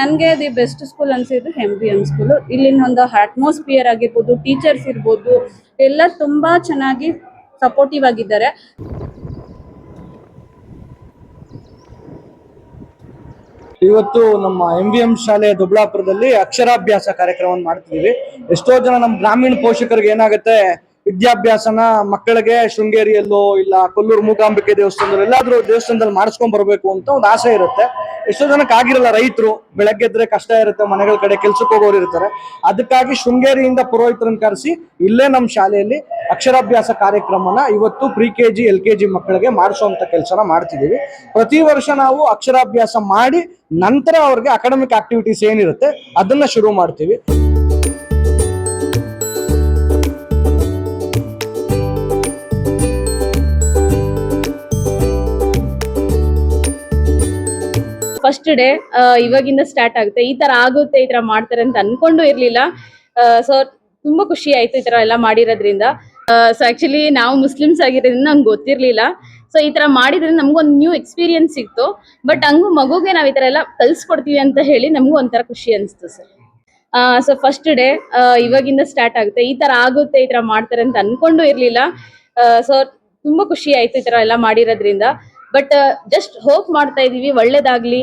ನನಗೆ the best school ಅನ್ಸಿದ್ದು M B M school ಇಲ್ಲಿನ ಒಂದು ಅಟ್ಮಾಸ್ಫಿಯರ್ ಆಗಿರ್ಬೋದು ಟೀಚರ್ಸ್ ಇರ್ಬೋದು ಎಲ್ಲ ತುಂಬಾ ಚೆನ್ನಾಗಿ ಸಪೋರ್ಟಿವ್ ಆಗಿದ್ದಾರೆ. ಇವತ್ತು ನಮ್ಮ ಎಂ ವಿ ಎಂ ಶಾಲೆ ದೊಬ್ಳಾಪುರದಲ್ಲಿ ಅಕ್ಷರಾಭ್ಯಾಸ ಕಾರ್ಯಕ್ರಮವನ್ನು ಮಾಡ್ತಿದ್ದೀವಿ. ಎಷ್ಟೋ ಜನ ನಮ್ಮ ಗ್ರಾಮೀಣ ಪೋಷಕರಿಗೆ ಏನಾಗುತ್ತೆ ವಿದ್ಯಾಭ್ಯಾಸನ ಮಕ್ಕಳಿಗೆ ಶೃಂಗೇರಿಯಲ್ಲೋ ಇಲ್ಲ ಕೊಲ್ಲೂರು ಮೂಕಾಂಬಿಕೆ ದೇವಸ್ಥಾನದಲ್ಲಿ ಎಲ್ಲಾದ್ರೂ ದೇವಸ್ಥಾನದಲ್ಲಿ ಮಾಡಿಸ್ಕೊಂಡ್ ಬರಬೇಕು ಅಂತ ಒಂದು ಆಸೆ ಇರುತ್ತೆ. ಎಷ್ಟೋ ಜನಕ್ಕೆ ಆಗಿರಲ್ಲ ರೈತರು, ಬೆಳಗ್ಗೆ ಎದ್ರೆ ಕಷ್ಟ ಇರುತ್ತೆ, ಮನೆಗಳ ಕಡೆ ಕೆಲ್ಸಕ್ಕೆ ಹೋಗೋರು ಇರ್ತಾರೆ. ಅದಕ್ಕಾಗಿ ಶೃಂಗೇರಿಯಿಂದ ಪುರೋಹಿತರನ್ನ ಕರೆಸಿ, ಇಲ್ಲೇ ನಮ್ಮ ಶಾಲೆಯಲ್ಲಿ ಅಕ್ಷರಾಭ್ಯಾಸ ಕಾರ್ಯಕ್ರಮನ ಇವತ್ತು pre K G L K G ಮಕ್ಕಳಿಗೆ ಮಾಡಿಸುವಂತ ಕೆಲಸನ ಮಾಡ್ತಿದ್ದೀವಿ. ಪ್ರತಿ ವರ್ಷ ನಾವು ಅಕ್ಷರಾಭ್ಯಾಸ ಮಾಡಿ ನಂತರ ಅವ್ರಿಗೆ ಅಕಾಡೆಮಿಕ್ ಆಕ್ಟಿವಿಟೀಸ್ ಏನಿರುತ್ತೆ, ಅದನ್ನ ಶುರು ಮಾಡ್ತೀವಿ. ಫಸ್ಟ್ ಡೇ ಇವಾಗಿಂದ ಸ್ಟಾರ್ಟ್ ಆಗುತ್ತೆ. ಈ ತರ ಆಗುತ್ತೆ, ಈ ತರ ಮಾಡ್ತಾರೆ ಅಂತ ಅನ್ಕೊಂಡು ಇರ್ಲಿಲ್ಲ. ಸೊ ತುಂಬಾ ಖುಷಿ ಆಯ್ತು ಈ ತರ ಎಲ್ಲ ಮಾಡಿರೋದ್ರಿಂದ. ಸೊ ಆಕ್ಚುಲಿ ನಾವು ಮುಸ್ಲಿಮ್ಸ್ ಆಗಿರೋದ್ರಿಂದ ನಂಗೆ ಗೊತ್ತಿರ್ಲಿಲ್ಲ. ಸೊ ಈ ತರ ಮಾಡಿದ್ರೆ ನಮ್ಗೊಂದು ನ್ಯೂ ಎಕ್ಸ್ಪೀರಿಯನ್ಸ್ ಸಿಕ್ತು. ಬಟ್ ಹಂಗು ಮಗುಗೆ ನಾವ್ ಈ ತರ ಎಲ್ಲ ಕಲ್ಸ್ಕೊಡ್ತೀವಿ ಅಂತ ಹೇಳಿ ನಮಗೂ ಒಂಥರ ಖುಷಿ ಅನಿಸ್ತು ಸರ್ ಸೊ ಫಸ್ಟ್ ಡೇ ಇವಾಗಿಂದ ಸ್ಟಾರ್ಟ್ ಆಗುತ್ತೆ. ಈ ತರ ಆಗುತ್ತೆ, ಈ ತರ ಮಾಡ್ತಾರೆ ಅಂತ ಅನ್ಕೊಂಡು ಇರ್ಲಿಲ್ಲ. ಸೊ ತುಂಬಾ ಖುಷಿ ಆಯ್ತು ಈ ತರ ಎಲ್ಲ ಮಾಡಿರೋದ್ರಿಂದ. ಬಟ್ ಜಸ್ಟ್ ಹೋಪ್ ಮಾಡ್ತಾ ಇದೀವಿ, ಒಳ್ಳೇದಾಗ್ಲಿ.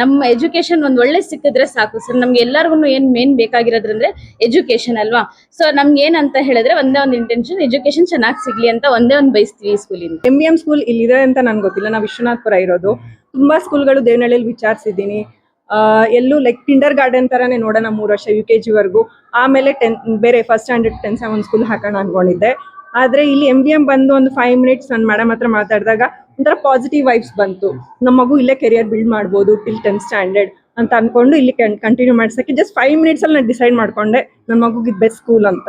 ನಮ್ಮ ಎಜುಕೇಶನ್ ಒಂದ್ ಒಳ್ಳೆ ಸಿಕ್ಕಿದ್ರೆ ಸಾಕು. ಸರ್ ನಮ್ಗೆ ಎಲ್ಲರಿಗೂ ಏನ್ ಮೇನ್ ಬೇಕಾಗಿರೋದ್ರಂದ್ರೆ ಎಜುಕೇಶನ್ ಅಲ್ವಾ? ಸೊ ನಮ್ಗೆ ಏನಂತ ಹೇಳಿದ್ರೆ ಒಂದೇ ಒಂದು ಇಂಟೆನ್ಷನ್ ಎಜುಕೇಶನ್ ಚೆನ್ನಾಗಿ ಸಿಗ್ಲಿ ಅಂತ ಒಂದೇ ಒಂದು ಬಯಸ್ತೀವಿ ಈ ಸ್ಕೂಲಿಂದ ಎಂ ಎಂ ಸ್ಕೂಲ್ ಇಲ್ಲಿದೆ ಅಂತ ನನ್ಗೆ ಗೊತ್ತಿಲ್ಲ. ನಾವು ವಿಶ್ವನಾಥ್ಪುರ ಇರೋದು. ತುಂಬಾ ಸ್ಕೂಲ್ಗಳು ದೇವನಹಳ್ಳಿಯಲ್ಲಿ ವಿಚಾರಿಸಿದ್ದೀನಿ. ಎಲ್ಲೂ ಲೈಕ್ ಕಿಂಡರ್ ಗಾರ್ಡನ್ ತರಾನೇ ನೋಡೋಣ ಮೂರು ವರ್ಷ ಯು ಕೆ ಜಿವರೆಗೂ ಆಮೇಲೆ ಟೆನ್ ಬೇರೆ first standard ten seven school ಹಾಕೋಣ ಅನ್ಕೊಂಡಿದ್ದೆ. ಆದ್ರೆ ಇಲ್ಲಿ ಎಂ ಬಿ ಎಂ ಬಂದು ಒಂದು ಫೈವ್ ಮಿನಿಟ್ಸ್ ನನ್ನ ಮೇಡಮ್ ಹತ್ರ ಮಾತಾಡಿದಾಗ ಒಂಥರ ಪಾಸಿಟಿವ್ ವೈಬ್ಸ್ ಬಂತು. ನಮ್ಮ ಮಗು ಇಲ್ಲೇ ಕೆರಿಯರ್ ಬಿಲ್ಡ್ ಮಾಡ್ಬೋದು ಟಿಲ್ ಟೆಂತ್ ಸ್ಟ್ಯಾಂಡರ್ಡ್ ಅಂತ ಅನ್ಕೊಂಡು ಇಲ್ಲಿ ಕಂಟಿನ್ಯೂ ಮಾಡ್ಸೋಕ್ಕೆ ಜಸ್ಟ್ ಫೈವ್ ಮಿನಿಟ್ಸ್ ಅಲ್ಲಿ ನಾನು ಡಿಸೈಡ್ ಮಾಡ್ಕೊಂಡೆ ನನ್ನ ಮಗುಗೆ ಇದು ಬೆಸ್ಟ್ ಸ್ಕೂಲ್ ಅಂತ.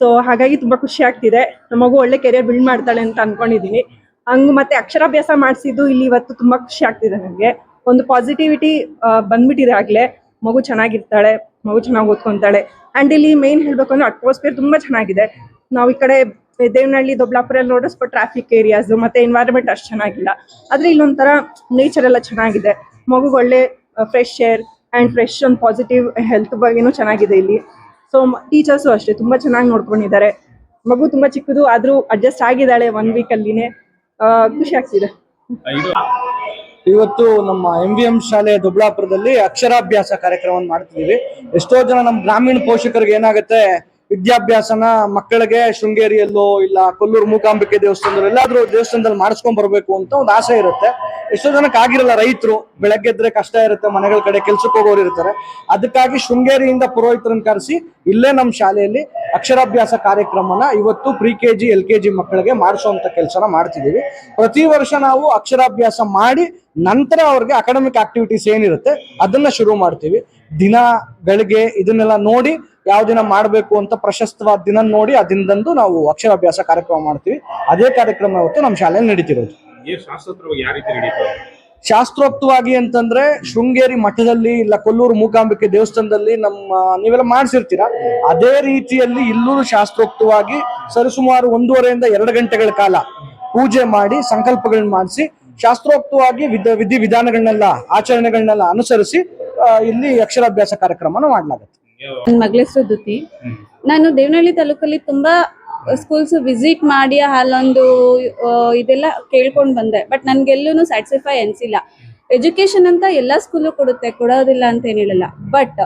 ಸೊ ಹಾಗಾಗಿ ತುಂಬಾ ಖುಷಿ ಆಗ್ತಿದೆ. ನಮ್ಮ ಮಗು ಒಳ್ಳೆ ಕೆರಿಯರ್ ಬಿಲ್ಡ್ ಮಾಡ್ತಾಳೆ ಅಂತ ಅನ್ಕೊಂಡಿದೀನಿ. ಹಂಗ್ ಮತ್ತೆ ಅಕ್ಷರಾಭ್ಯಾಸ ಮಾಡಿಸಿದ್ದು ಇಲ್ಲಿ ಇವತ್ತು ತುಂಬಾ ಖುಷಿ ಆಗ್ತಿದೆ ನನಗೆ. ಒಂದು ಪಾಸಿಟಿವಿಟಿ ಬಂದ್ಬಿಟ್ಟಿದೆ ಆಗ್ಲೇ. ಮಗು ಚೆನ್ನಾಗಿರ್ತಾಳೆ, ಮಗು ಚೆನ್ನಾಗಿ ಓದ್ಕೊಂತಾಳೆ. ಅಂಡ್ ಇಲ್ಲಿ ಮೇನ್ ಹೇಳಬೇಕು ಅಂದ್ರೆ ಅಟ್ಮಾಸ್ಫಿಯರ್ ತುಂಬಾ ಚೆನ್ನಾಗಿದೆ. ನಾವು ಈ ಕಡೆ ದೇವನಹಳ್ಳಿ ದೊಬ್ಲಾಪುರಲ್ಲಿ ನೋಡಿದ್ರೆ ಸ್ವಲ್ಪ ಟ್ರಾಫಿಕ್ ಏರಿಯಾಸ್ ಮತ್ತೆ ಎನ್ವೈರನ್ಮೆಂಟ್ ಅಷ್ಟು ಚೆನ್ನಾಗಿಲ್ಲ. ಆದ್ರೆ ಇಲ್ಲೊಂಥರ ನೇಚರ್ ಎಲ್ಲ ಚೆನ್ನಾಗಿದೆ. ಮಗುಗೆ ಒಳ್ಳೆ ಫ್ರೆಶ್ ಏರ್ ಅಂಡ್ ಫ್ರೆಶ್ ಒಂದು ಪಾಸಿಟಿವ್ ಹೆಲ್ತ್ ಬಗ್ಗೆನೂ ಚೆನ್ನಾಗಿದೆ ಇಲ್ಲಿ. ಸೊ ಟೀಚರ್ಸು ಅಷ್ಟೇ, ತುಂಬಾ ಚೆನ್ನಾಗಿ ನೋಡ್ಕೊಂಡಿದ್ದಾರೆ. ಮಗು ತುಂಬಾ ಚಿಕ್ಕದು, ಆದ್ರೂ ಅಡ್ಜಸ್ಟ್ ಆಗಿದ್ದಾಳೆ ಒನ್ ವೀಕ್ ಅಲ್ಲಿನೇ. ಖುಷಿ ಆಗ್ತಿದೆ. ಇವತ್ತು ನಮ್ಮ ಎಂ ವಿ ಎಂ ಶಾಲೆ ದೊಬ್ಳಾಪುರದಲ್ಲಿ ಅಕ್ಷರಾಭ್ಯಾಸ ಕಾರ್ಯಕ್ರಮವನ್ನು ಮಾಡ್ತಿದೀವಿ ಎಷ್ಟೋ ಜನ ನಮ್ಮ ಗ್ರಾಮೀಣ ಪೋಷಕರಿಗೆ ಏನಾಗುತ್ತೆ ವಿದ್ಯಾಭ್ಯಾಸನ ಮಕ್ಕಳಿಗೆ ಶೃಂಗೇರಿಯಲ್ಲೋ ಇಲ್ಲ ಕೊಲ್ಲೂರು ಮೂಕಾಂಬಿಕೆ ದೇವಸ್ಥಾನದಲ್ಲಿ ಎಲ್ಲಾದ್ರೂ ದೇವಸ್ಥಾನದಲ್ಲಿ ಮಾಡಿಸ್ಕೊಂಡ್ ಬರ್ಬೇಕು ಅಂತ ಒಂದು ಆಸೆ ಇರುತ್ತೆ. ಎಷ್ಟೋ ಜನಕ್ಕೆ ಆಗಿರಲ್ಲ ರೈತರು, ಬೆಳಗ್ಗೆ ಎದ್ರೆ ಕಷ್ಟ ಇರುತ್ತೆ, ಮನೆಗಳ ಕಡೆ ಕೆಲ್ಸಕ್ಕೆ ಹೋಗೋರು ಇರ್ತಾರೆ. ಅದಕ್ಕಾಗಿ ಶೃಂಗೇರಿಯಿಂದ ಪುರೋಹಿತರನ್ನು ಕರೆಸಿ ಇಲ್ಲೇ ನಮ್ಮ ಶಾಲೆಯಲ್ಲಿ ಅಕ್ಷರಾಭ್ಯಾಸ ಕಾರ್ಯಕ್ರಮನ ಇವತ್ತು pre K G L K G ಮಕ್ಕಳಿಗೆ ಮಾಡಿಸುವಂತ ಕೆಲಸನ ಮಾಡ್ತಿದ್ದೀವಿ. ಪ್ರತಿ ವರ್ಷ ನಾವು ಅಕ್ಷರಾಭ್ಯಾಸ ಮಾಡಿ ನಂತರ ಅವ್ರಿಗೆ ಅಕಾಡೆಮಿಕ್ ಆಕ್ಟಿವಿಟೀಸ್ ಏನಿರುತ್ತೆ ಅದನ್ನ ಶುರು ಮಾಡ್ತೀವಿ. ದಿನ ದಿನಗಳಿಗೆ ಇದನ್ನೆಲ್ಲ ನೋಡಿ ಯಾವ ದಿನ ಮಾಡಬೇಕು ಅಂತ ಪ್ರಶಸ್ತವಾದ ದಿನ ನೋಡಿ ಆ ದಿನದಂದು ನಾವು ಅಕ್ಷರಾಭ್ಯಾಸ ಕಾರ್ಯಕ್ರಮ ಮಾಡ್ತೀವಿ. ಅದೇ ಕಾರ್ಯಕ್ರಮ ಇವತ್ತು ನಮ್ಮ ಶಾಲೆಯಲ್ಲಿ ನಡೀತಿರೋದು. ಶಾಸ್ತ್ರೋಕ್ತವಾಗಿ ಅಂತಂದ್ರೆ ಶೃಂಗೇರಿ ಮಠದಲ್ಲಿ ಇಲ್ಲ ಕೊಲ್ಲೂರು ಮೂಕಾಂಬಿಕೆ ದೇವಸ್ಥಾನದಲ್ಲಿ ನಮ್ಮ ನೀವೆಲ್ಲ ಮಾಡಿಸಿರ್ತೀರಾ? ಅದೇ ರೀತಿಯಲ್ಲಿ ಇಲ್ಲೂ ಶಾಸ್ತ್ರೋಕ್ತವಾಗಿ ಸರಿಸುಮಾರು ಒಂದೂವರೆಯಿಂದ ಎರಡು ಗಂಟೆಗಳ ಕಾಲ ಪೂಜೆ ಮಾಡಿ ಸಂಕಲ್ಪಗಳನ್ನ ಮಾಡಿಸಿ ಶಾಸ್ತ್ರೋಕ್ತವಾಗಿ ವಿಧ ವಿಧಿ ವಿಧಾನಗಳನ್ನೆಲ್ಲ ಆಚರಣೆಗಳನ್ನೆಲ್ಲ ಅನುಸರಿಸಿ ಇಲ್ಲಿ ಅಕ್ಷರಾಭ್ಯಾಸ ಕಾರ್ಯಕ್ರಮನ ಮಾಡಲಾಗುತ್ತೆ. ನನ್ನ ಮಗಳ ಹೆಸರು ದುತಿ ನಾನು ದೇವನಹಳ್ಳಿ ತಾಲೂಕಲ್ಲಿ ತುಂಬಾ ಸ್ಕೂಲ್ಸ್ ವಿಸಿಟ್ ಮಾಡಿ ಅಲ್ಲೊಂದು ಇದೆಲ್ಲ ಕೇಳ್ಕೊಂಡ್ ಬಂದೆ. ಬಟ್ ನನ್ಗೆಲ್ಲೂ ಸ್ಯಾಟಿಸ್ಫೈ ಅನ್ಸಿಲ್ಲ ಎಜುಕೇಶನ್ ಅಂತ ಎಲ್ಲಾ ಸ್ಕೂಲು ಕೊಡುತ್ತೆ ಕೊಡೋದಿಲ್ಲ ಅಂತ ಏನಿಲ್ಲ ಬಟ್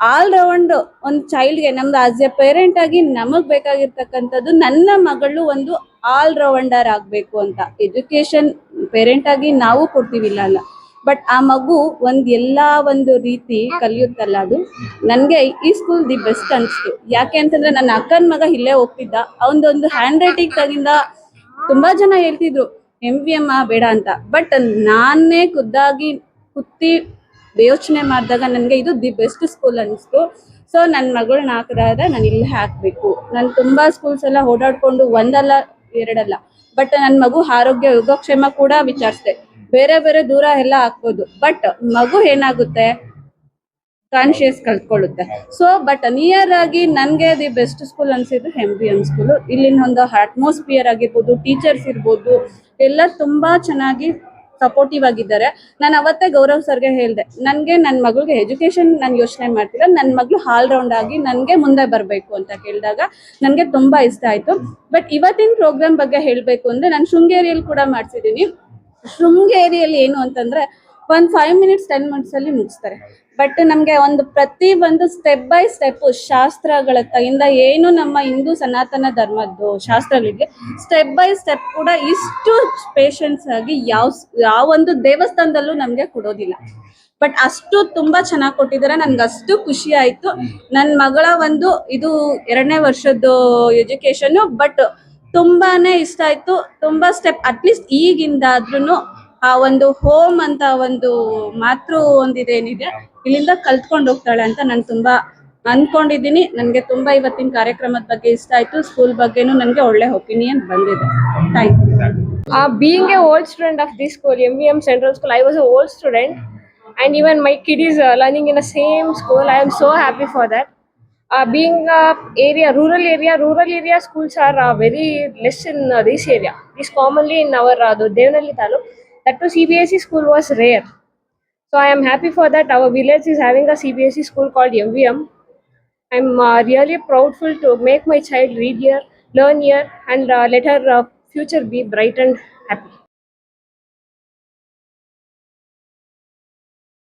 ಆಲ್ ರೌಂಡ್ ಒಂದು ಚೈಲ್ಡ್ಗೆ ನಮ್ದು ಆಸ್ ಎ ಪೇರೆಂಟ್ ಆಗಿ ನಮಗ್ ಬೇಕಾಗಿರ್ತಕ್ಕಂಥದ್ದು ನನ್ನ ಮಗಳು ಒಂದು ಆಲ್ ರೌಂಡರ್ ಆಗ್ಬೇಕು ಅಂತ. ಎಜುಕೇಶನ್ ಪೇರೆಂಟ್ ಆಗಿ ನಾವು ಕೊಡ್ತೀವಿ ಇಲ್ಲ ಅಲ್ಲ. ಬಟ್ ಆ ಮಗು ಒಂದ್ ಎಲ್ಲಾ ಒಂದು ರೀತಿ ಕಲಿಯುತ್ತಲ್ಲ ಅದು. ನನ್ಗೆ ಈ ಸ್ಕೂಲ್ ದಿ ಬೆಸ್ಟ್ ಅನ್ಸ್ತು. ಯಾಕೆ ಅಂತಂದ್ರೆ ನನ್ನ ಅಕ್ಕನ ಮಗ ಇಲ್ಲೇ ಹೋಗ್ತಿದ್ದ. ಅವನದೊಂದು ಹ್ಯಾಂಡ್ ರೈಟಿಂಗ್ ತಗಿಂದ ತುಂಬಾ ಜನ ಹೇಳ್ತಿದ್ರು ಎಂ ವಿ ಎಂ ಬೇಡ ಅಂತ. ಬಟ್ ನಾನೇ ಖುದ್ದಾಗಿ ಕುತ್ತಿ ಯೋಚನೆ ಮಾಡಿದಾಗ ನನಗೆ ಇದು ದಿ ಬೆಸ್ಟ್ ಸ್ಕೂಲ್ ಅನಿಸ್ತು. ಸೊ ನನ್ನ ಮಗಳನ್ನ ಹಾಕಿದಾಗ ನಾನು ಇಲ್ಲೇ ಹಾಕ್ಬೇಕು. ನಾನು ತುಂಬಾ ಸ್ಕೂಲ್ಸ್ ಎಲ್ಲ ಓಡಾಡ್ಕೊಂಡು ಒಂದಲ್ಲ, ಎರಡಲ್ಲ. ಬಟ್ ನನ್ನ ಮಗು ಆರೋಗ್ಯ ಯೋಗಕ್ಷೇಮ ಕೂಡ ವಿಚಾರಿಸ್ದೆ. ಬೇರೆ ಬೇರೆ ದೂರ ಎಲ್ಲ ಹಾಕ್ಬೋದು. ಬಟ್ ಮಗು ಏನಾಗುತ್ತೆ? ಕಾನ್ಶಿಯಸ್ ಕಲ್ತ್ಕೊಳ್ಳುತ್ತೆ ಸೊ ಬಟ್ ನಿಯರ್ ಆಗಿ ನನಗೆ ದಿ ಬೆಸ್ಟ್ ಸ್ಕೂಲ್ ಅನ್ಸಿದ್ದು ಎಂ ಬಿ ಎಂ ಸ್ಕೂಲು ಇಲ್ಲಿನ ಒಂದು ಅಟ್ಮಾಸ್ಫಿಯರ್ ಆಗಿರ್ಬೋದು ಟೀಚರ್ಸ್ ಇರ್ಬೋದು, ಎಲ್ಲ ತುಂಬಾ ಚೆನ್ನಾಗಿ ಸಪೋರ್ಟಿವ್ ಆಗಿದ್ದಾರೆ. ನಾನು ಅವತ್ತೇ ಗೌರವ್ ಸರ್ಗೆ ಹೇಳಿದೆ, ನನಗೆ ನನ್ನ ಮಗಳಿಗೆ ಎಜುಕೇಶನ್ ನಾನು ಯೋಚನೆ ಮಾಡ್ತಿಲ್ಲ. ನನ್ನ ಮಗಳು ಆಲ್ ರೌಂಡ್ ಆಗಿ ನನಗೆ ಮುಂದೆ ಬರಬೇಕು ಅಂತ ಕೇಳಿದಾಗ ನನಗೆ ತುಂಬಾ ಇಷ್ಟ ಆಯ್ತು. ಬಟ್ ಇವತ್ತಿನ ಪ್ರೋಗ್ರಾಮ್ ಬಗ್ಗೆ ಹೇಳಬೇಕು ಅಂದ್ರೆ ನಾನು ಶೃಂಗೇರಿಯಲ್ಲಿ ಕೂಡ ಮಾಡ್ಸಿದ್ದೀನಿ. ಶೃಂಗೇರಿಯಲ್ಲಿ ಏನು ಅಂತಂದ್ರೆ ಒಂದು ಫೈವ್ ಮಿನಿಟ್ಸ್ ಟೆನ್ ಮಿನಿಟ್ಸ್ ಅಲ್ಲಿ ಮುಗಿಸ್ತಾರೆ. ಬಟ್ ನಮಗೆ ಒಂದು ಪ್ರತಿ ಒಂದು ಸ್ಟೆಪ್ ಬೈ ಸ್ಟೆಪ್ ಶಾಸ್ತ್ರಗಳ ಇಂದ ಏನು ನಮ್ಮ ಹಿಂದೂ ಸನಾತನ ಧರ್ಮದ್ದು ಶಾಸ್ತ್ರಗಳಿಗೆ ಸ್ಟೆಪ್ ಬೈ ಸ್ಟೆಪ್ ಕೂಡ ಇಷ್ಟು ಪೇಷನ್ಸ್ ಆಗಿ ಯಾವ ಯಾವ ಒಂದು ದೇವಸ್ಥಾನದಲ್ಲೂ ನಮಗೆ ಕೊಡೋದಿಲ್ಲ. ಬಟ್ ಅಷ್ಟು ತುಂಬಾ ಚೆನ್ನಾಗಿ ಕೊಟ್ಟಿದ್ದಾರೆ ನನ್ಗೆ ಅಷ್ಟು ಖುಷಿ ಆಯ್ತು. ನನ್ನ ಮಗಳ ಒಂದು ಇದು ಎರಡನೇ ವರ್ಷದ್ದು ಎಜುಕೇಶನ್ ಬಟ್ ತುಂಬಾನೇ ಇಷ್ಟ ಆಯ್ತು. ತುಂಬಾ ಸ್ಟೆಪ್ ಅಟ್ಲೀಸ್ಟ್ ಈಗಿಂದಾದ್ರೂ ಆ ಒಂದು ಹೋಮ್ ಅಂತ ಒಂದು ಮಾತೃ ಒಂದಿದೇನಿದೆ ಇಲ್ಲಿಂದ ಕಲ್ತ್ಕೊಂಡು ಹೋಗ್ತಾಳೆ ಅಂತ ನಾನು ತುಂಬಾ ಅನ್ಕೊಂಡಿದ್ದೀನಿ. ನನಗೆ ತುಂಬಾ ಇವತ್ತಿನ ಕಾರ್ಯಕ್ರಮದ ಬಗ್ಗೆ ಇಷ್ಟ ಆಯ್ತು. ಸ್ಕೂಲ್ ಬಗ್ಗೆನೂ ನನಗೆ ಒಳ್ಳೆ ಒಪಿನಿಯನ್ ಬಂದಿದೆ. Thank you being old student of the school M school, V M central school I was old old student and even my kid is learning in a same school I am so happy for that. Uh, being a area, rural area, rural area schools are uh, very less in uh, this area. This commonly in our uh, the Devnalli taluk. That too CBSE school was rare. So I am happy for that. Our village is having a CBSE school called MVM. I'm uh, really proudful to make my child read here, learn here, and uh, let her uh, future be bright and happy.